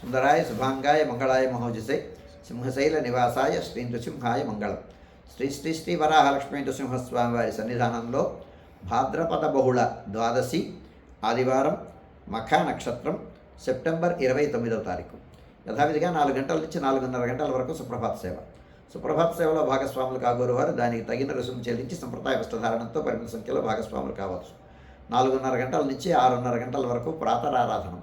సుందరాయ శుభాంగాయ మంగళాయ మహోజసే సింహశైల నివాసాయ శ్రీ నృసింహాయ మంగళం. శ్రీ శ్రీ శ్రీ వరాహలక్ష్మీ నృసింహస్వామి వారి సన్నిధానంలో భాద్రపద బహుళ ద్వాదశి ఆదివారం మఖ నక్షత్రం సెప్టెంబర్ ఇరవై తొమ్మిదవ తారీఖు. యథావిధిగా నాలుగు గంటల నుంచి నాలుగున్నర గంటల వరకు సుప్రభాత సేవ. సుప్రభాత సేవలో భాగస్వాములు కాగోరు వారు దానికి తగిన రుసుము చెల్లించి సంప్రదాయ వస్త్రధారణంతో పరిమిత సంఖ్యలో భాగస్వాములు కావచ్చు. నాలుగున్నర గంటల నుంచి ఆరున్నర గంటల వరకు ప్రాతరారాధనం.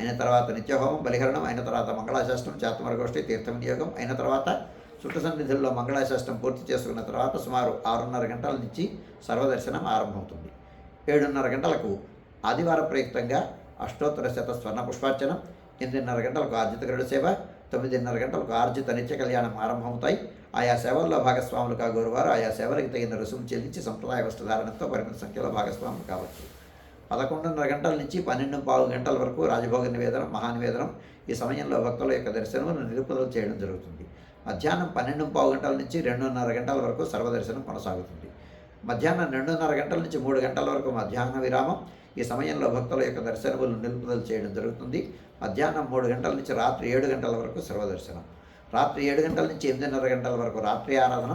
అయిన తర్వాత నిత్యహోమం బలిహరణం అయిన తర్వాత మంగళాశాస్త్రం చాతమరగోష్ఠి తీర్థ వినియోగం అయిన తర్వాత చుట్ట సన్నిధుల్లో మంగళాశాస్త్రం పూర్తి చేసుకున్న తర్వాత సుమారు ఆరున్నర గంటల నుంచి సర్వదర్శనం ఆరంభమవుతుంది. ఏడున్నర గంటలకు ఆదివార ప్రయుక్తంగా అష్టోత్తర శత స్వర్ణ పుష్పార్చనం ఎనిమిదిన్నర గంటలకు ఆర్జిత గరుడ సేవ తొమ్మిదిన్నర గంటలకు ఆర్జిత నిత్య కళ్యాణం ఆరంభమవుతాయి. ఆయా సేవల్లో భాగస్వాములు కాగోరు వారు ఆయా సేవలకు తగిన రుసుము చెల్లించి సంప్రదాయ వస్త్రధారణతో పరిమిత సంఖ్యలో భాగస్వాములు కావచ్చు. పదకొండున్నర గంటల నుంచి పన్నెండు పావు గంటల వరకు రాజభోగ నివేదనం మహానివేదనం ఈ సమయంలో భక్తుల యొక్క దర్శనమును నిలుపుదల చేయడం జరుగుతుంది. మధ్యాహ్నం పన్నెండు పావు గంటల నుంచి రెండున్నర గంటల వరకు సర్వదర్శనం కొనసాగుతుంది. మధ్యాహ్నం రెండున్నర గంటల నుంచి మూడు గంటల వరకు మధ్యాహ్న విరామం. ఈ సమయంలో భక్తుల యొక్క దర్శనములు నిలుపుదల చేయడం జరుగుతుంది. మధ్యాహ్నం మూడు గంటల నుంచి రాత్రి ఏడు గంటల వరకు సర్వదర్శనం. రాత్రి ఏడు గంటల నుంచి ఎనిమిదిన్నర గంటల వరకు రాత్రి ఆరాధన.